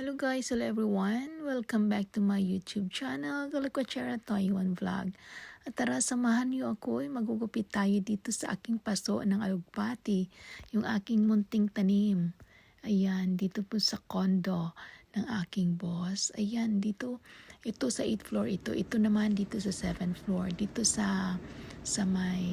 Hello guys, hello everyone. Welcome back to my YouTube channel, Galakwatsara Taiwan Vlog. At tara, samahan niyo ako, magugupit tayo dito sa aking paso ng alugpati, yung aking munting tanim. Ayan, dito po sa condo ng aking boss. Ayan, dito, ito sa 8th floor ito. Ito naman dito sa 7th floor. Dito sa, sa may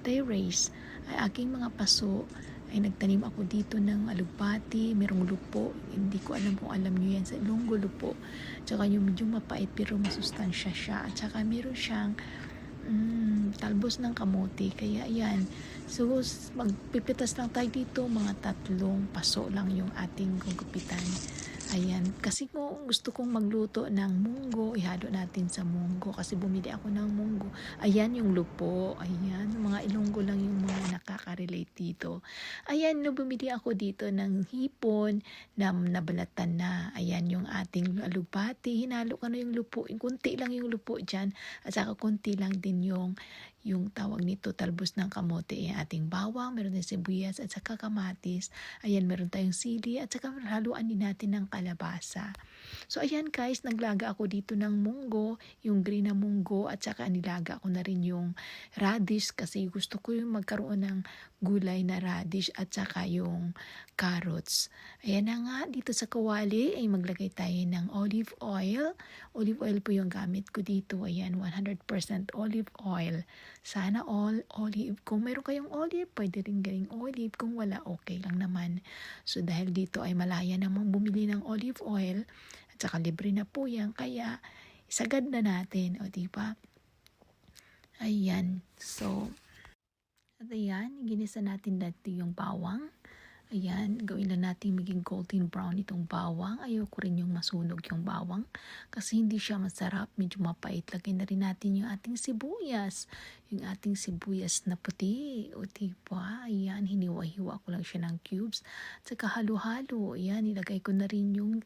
terrace ay aking mga paso ay nagtanim ako dito ng alugbati, merong lupo. Hindi ko alam kung alam nyo yan sa Ilonggo lupo. Tsaka yung medyo mapait pero masustansya siya. At saka meron siyang mm, talbos ng kamote. Kaya yan. So, magpipitas lang tayo dito. Mga tatlong paso lang yung ating gugupitan. Ayan. Kasi kung gusto kong magluto ng munggo, ihalo natin sa munggo. Kasi bumili ako ng munggo. Ayan yung lupo. Ayan. Mga ilonggo lang yung mga nakaka-relate dito. Ayan, no, bumili ako dito ng hipon na nabalatan na. Ayan yung ating alugbati. Hinalo ko na yung lupo. Kunti lang yung lupo dyan. At saka kunti lang din yung yung tawag nito talbos ng kamote yung ating bawang, meron din sibuyas at saka kamatis. Ayan, meron tayong sili at saka haluan din natin ng kalabasa. So ayan guys, naglaga ako dito ng munggo, yung green na munggo at saka nilaga ko na rin yung radish kasi gusto ko yung magkaroon ng gulay na radish at saka yung carrots. Ayan na nga, dito sa kawali ay maglagay tayo ng olive oil. Olive oil po yung gamit ko dito. Ayan, 100% olive oil. Sana all olive. Kung meron kayong olive, pwede rin galing olive. Kung wala, okay lang naman. So dahil dito ay malaya namang bumili ng olive oil, at saka libre na po yan, kaya isagad na natin. O diba? Ayan. So, at ayan, ginisa natin dito yung bawang. Ayan, gawin lang natin maging golden brown itong bawang. Ayoko rin yung masunog yung bawang kasi hindi siya masarap. Medyo mapait. Lagay na rin natin yung ating sibuyas. Yung ating sibuyas na puti. O diba? Ayan, hiniwa-hiwa ko lang siya ng cubes. Saka halo-halo. Ayan, ilagay ko na rin yung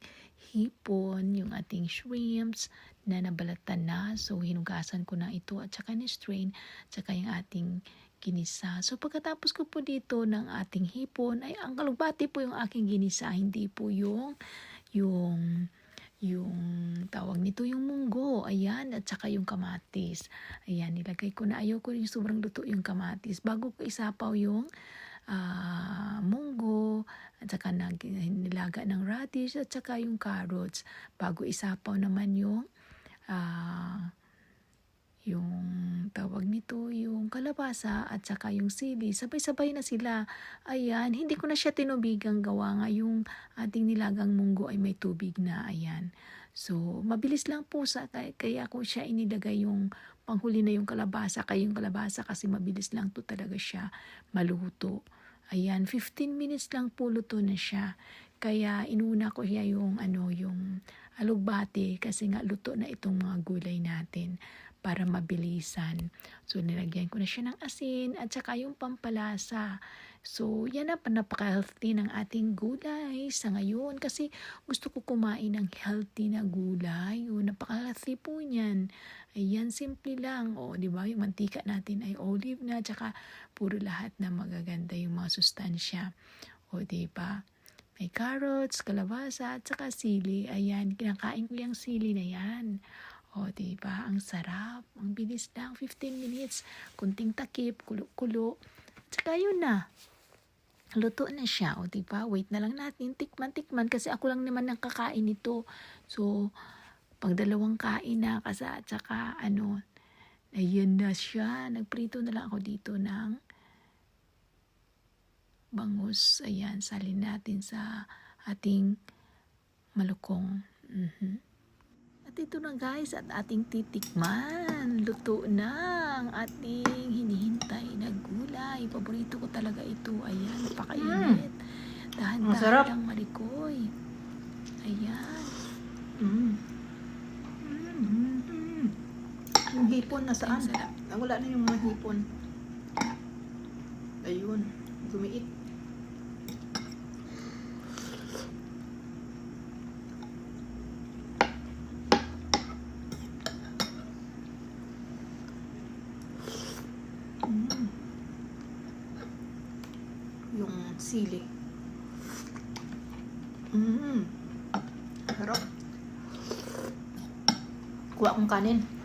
hipon, yung ating shrimps na nabalatan na. So, hinugasan ko na ito at saka ni-strain. Saka yung ating ginisa. So pagkatapos ko po dito ng ating hipon, ay ang kalugbati po yung aking ginisa, hindi po yung yung yung tawag nito yung munggo, ayan, at saka yung kamatis. Ayan, nilagay ko na, ayoko yung sobrang luto yung kamatis. Bago ko isapaw yung uh, munggo, at saka nag, nilaga ng radish, at saka yung carrots. Bago isapaw naman yung uh, yung tawag nito, yung kalabasa at saka yung sili. Sabay-sabay na sila. Ayan, hindi ko na siya tinubigang gawa nga yung ating nilagang munggo ay may tubig na. Ayan. So, mabilis lang po sa kaya ko siya inilagay yung panghuli na yung kalabasa. Kaya yung kalabasa kasi mabilis lang to talaga siya maluto. Ayan, 15 minutes lang po luto na siya. Kaya inuna ko siya yung ano, yung alugbate kasi nga luto na itong mga gulay natin para mabilisan. So, nilagyan ko na siya ng asin at saka yung pampalasa. So, yan na, napaka-healthy ng ating gulay sa ngayon kasi gusto ko kumain ng healthy na gulay. O, napaka-healthy po niyan. Ayan, simple lang. O, di ba? Yung mantika natin ay olive na, tsaka puro lahat na magaganda yung mga sustansya. O, di ba? May carrots, kalabasa, at saka sili. Ayan, kinakain ko yung sili na yan. O, diba? Ang sarap. Ang bilis lang. 15 minutes. Kunting takip, kulo-kulo. Tsaka yun na. Luto na siya. O, diba? Wait na lang natin. Tikman-tikman. Kasi ako lang naman ang kakain nito. So, pag dalawang kain na. Kasi at saka, ano, ayan na siya. Nagprito na lang ako dito ng bangus. Ayan, salin natin sa ating malukong. Mm-hmm. At ito na guys, at ating titikman. Luto na ang ating hinihintay na gulay. Paborito ko talaga ito. Ayan, napakainit. Mm. Dahan-dahan lang malikoy. Ayan. Mm. Mm. Mm. Yung hipon nasaan? Wala na yung mga hipon. Ayun, gumiit. Yung sili. Mm. Sarap. Kuha akong kanin.